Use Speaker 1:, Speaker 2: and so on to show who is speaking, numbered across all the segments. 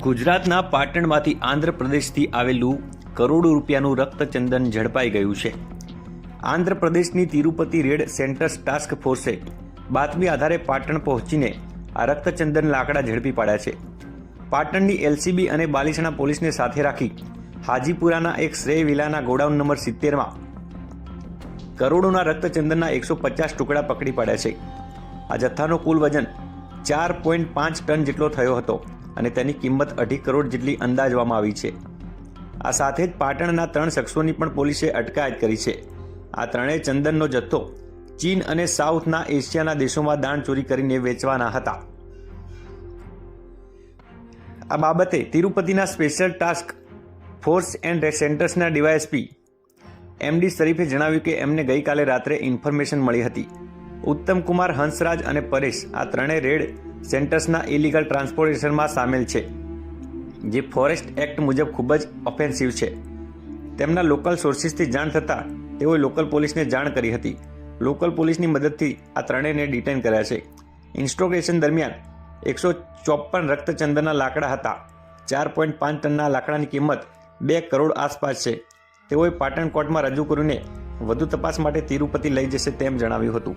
Speaker 1: ગુજરાતના પાટણમાંથી આંધ્રપ્રદેશથી આવેલું કરોડો રૂપિયાનું રક્તચંદન ઝડપાઈ ગયું છે. આંધ્રપ્રદેશની તિરુપતિ રેડ સેન્ટર્સ ટાસ્ક ફોર્સે બાતમી આધારે પાટણ પહોંચીને આ રક્તચંદન લાકડા ઝડપી પાડ્યા છે. પાટણની એલસીબી અને બાલિસણા પોલીસને સાથે રાખી હાજીપુરાના એક શ્રેય વિલાના ગોડાઉન નંબર સિત્તેરમાં કરોડોના રક્તચંદનના એકસો પચાસ ટુકડા પકડી પાડ્યા છે. આ જથ્થાનો કુલ વજન ચાર પોઈન્ટ પાંચ ટન જેટલો થયો હતો. અને તેની કિંમત અઢી કરોડ જેટલી અંદાજવામાં આવી છે. આ સાથે જ પાટણના ત્રણ શખ્સોની પણ પોલીસે અટકાયત કરી છે. આ ત્રણેય ચંદનનો જથ્થો ચીન અને સાઉથના એશિયાના દેશોમાં દાણ ચોરી કરીને વેચવાના હતા. આ બાબતે તિરુપતિના સ્પેશિયલ ટાસ્ક ફોર્સ એન્ડ સેન્ટર્સના ડીવાયએસપી એમડી શરીફે જણાવ્યું કે એમને ગઈકાલે રાત્રે ઇન્ફોર્મેશન મળી હતી. ઉત્તમ કુમાર, હંસરાજ અને પરેશ આ ત્રણેય રેડ સેન્ટર્સના ઇલીગલ ટ્રાન્સપોર્ટેશનમાં સામેલ છે, જે ફોરેસ્ટ એક્ટ મુજબ ખૂબ જ ઓફેન્સિવ છે. તેમના લોકલ સોર્સિસથી જાણ થતાં તેઓએ લોકલ પોલીસને જાણ કરી હતી. લોકલ પોલીસની મદદથી આ ત્રણેયને ડિટેન કર્યા છે. ઇન્સ્ટોગેશન દરમિયાન એકસો ચોપન રક્તચંદનના લાકડા હતા. ચાર પોઈન્ટ પાંચ ટનના લાકડાની કિંમત બે કરોડ આસપાસ છે. તેઓએ પાટણ કોર્ટમાં રજૂ કરીને વધુ તપાસ માટે તિરુપતિ લઈ જશે તેમ જણાવ્યું હતું.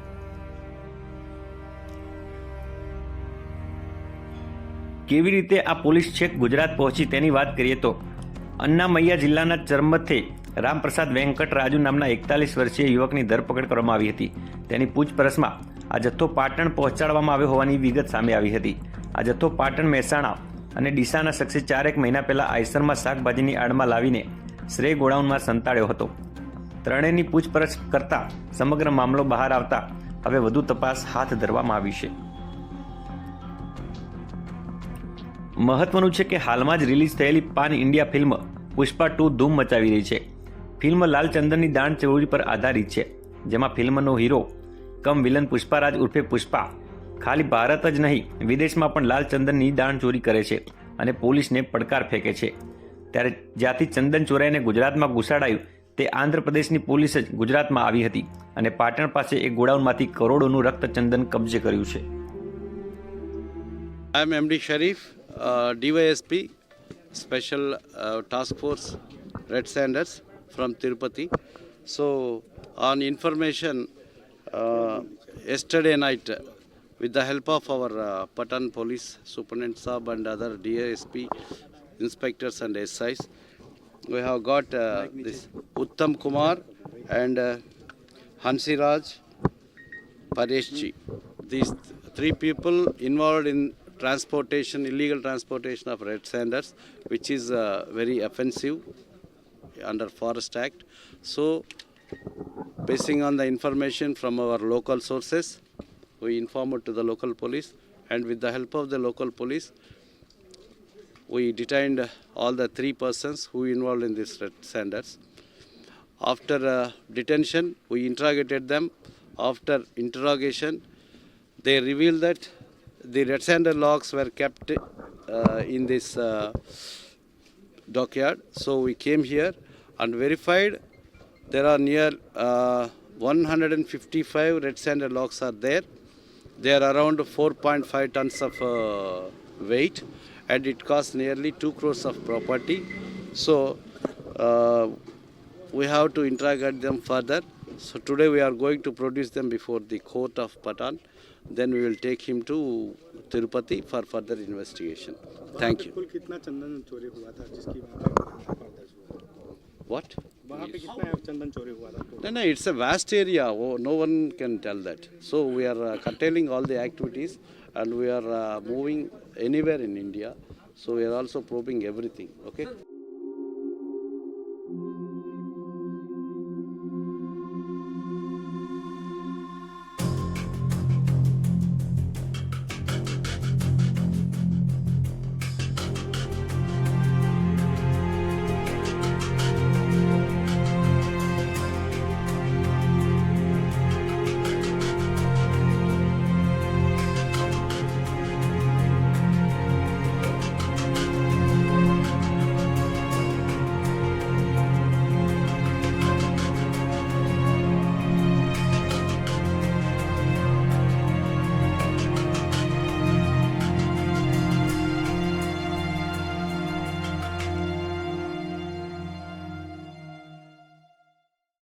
Speaker 1: કેવી રીતે આ પોલીસ છેક ગુજરાત પહોંચી તેની વાત કરીએ તો અન્નામૈયા જિલ્લાના ચરમથે રામપ્રસાદ વેંકટ રાજુ નામના એકતાલીસ વર્ષીય યુવકની ધરપકડ કરવામાં આવી હતી. તેની પૂછપરછમાં આ જથ્થો પાટણ પહોંચાડવામાં આવ્યો હોવાની વિગત સામે આવી હતી. આ જથ્થો પાટણ મહેસાણા અને ડીસાના શખ્સે ચારેક મહિના પહેલા આઈસરમાં શાકભાજીની આડમાં લાવીને શ્રેય ગોડાઉનમાં સંતાડ્યો હતો. ત્રણેયની પૂછપરછ કરતા સમગ્ર મામલો બહાર આવતા હવે વધુ તપાસ હાથ ધરવામાં આવી છે. મહત્વનું છે કે હાલમાં જ રિલીઝ થયેલી pan India film Pushpa two ધૂમ મચાવી રહી છે. ફિલ્મ લાલચંદનની દાણ ચોરી પર આધારિત છે જેમાં ફિલ્મનો હીરો કમ વિલન પુષ્પારાજ ઉર્ફે પુષ્પા ખાલી ભારત જ નહીં વિદેશમાં પણ લાલચંદનની દાણ ચોરી કરે છે અને પોલીસને પડકાર ફેંકે છે. ત્યારે જ્યાંથી ચંદન ચોરાઈને ગુજરાતમાં ઘુસાડાયું તે આંધ્રપ્રદેશની પોલીસ જ ગુજરાતમાં આવી હતી અને પાટણ પાસે એક ગોડાઉનમાંથી કરોડોનું રક્તચંદન કબજે કર્યું છે.
Speaker 2: I am MD Sharif, uh, DYSP, Special uh, Task Force Red Sanders from Tirupati. So, on information, uh, yesterday night, uh, with the help of our uh, Patan Police Superintendent and other DSP inspectors and SIs, we have got uh, this Uttam Kumar and uh, Hansiraj Pareshji. These th- three people involved in transportation, illegal transportation of red sanders, which is uh, very offensive under Forest Act. So, basing on the information from our local sources, we informed to the local police, and with the help of the local police, we detained all the three persons who involved in this red sanders. After uh, detention, we interrogated them. After interrogation, they revealed that the red sander logs were kept uh, in this uh, dockyard. So we came here and verified there are near uh, 155 red sander logs are there. They are around 4.5 tons of weight and it costs nearly 2 crores of property. So uh, we have to interrogate them further. So today we are going to produce them before the court of Patan Then we will take him to Tirupati for further investigation. Thank you.
Speaker 3: कुल कितना चंदन चोरी हुआ था जिसकी वहाँ पे मामला दर्ज हुआ
Speaker 2: What?
Speaker 3: वहाँ पे कितना चंदन चोरी हुआ था
Speaker 2: No, no, it's a vast area. Oh, no one can tell that. So we are uh, curtailing all the activities and we are uh, moving anywhere in India. So we are also probing everything. Okay.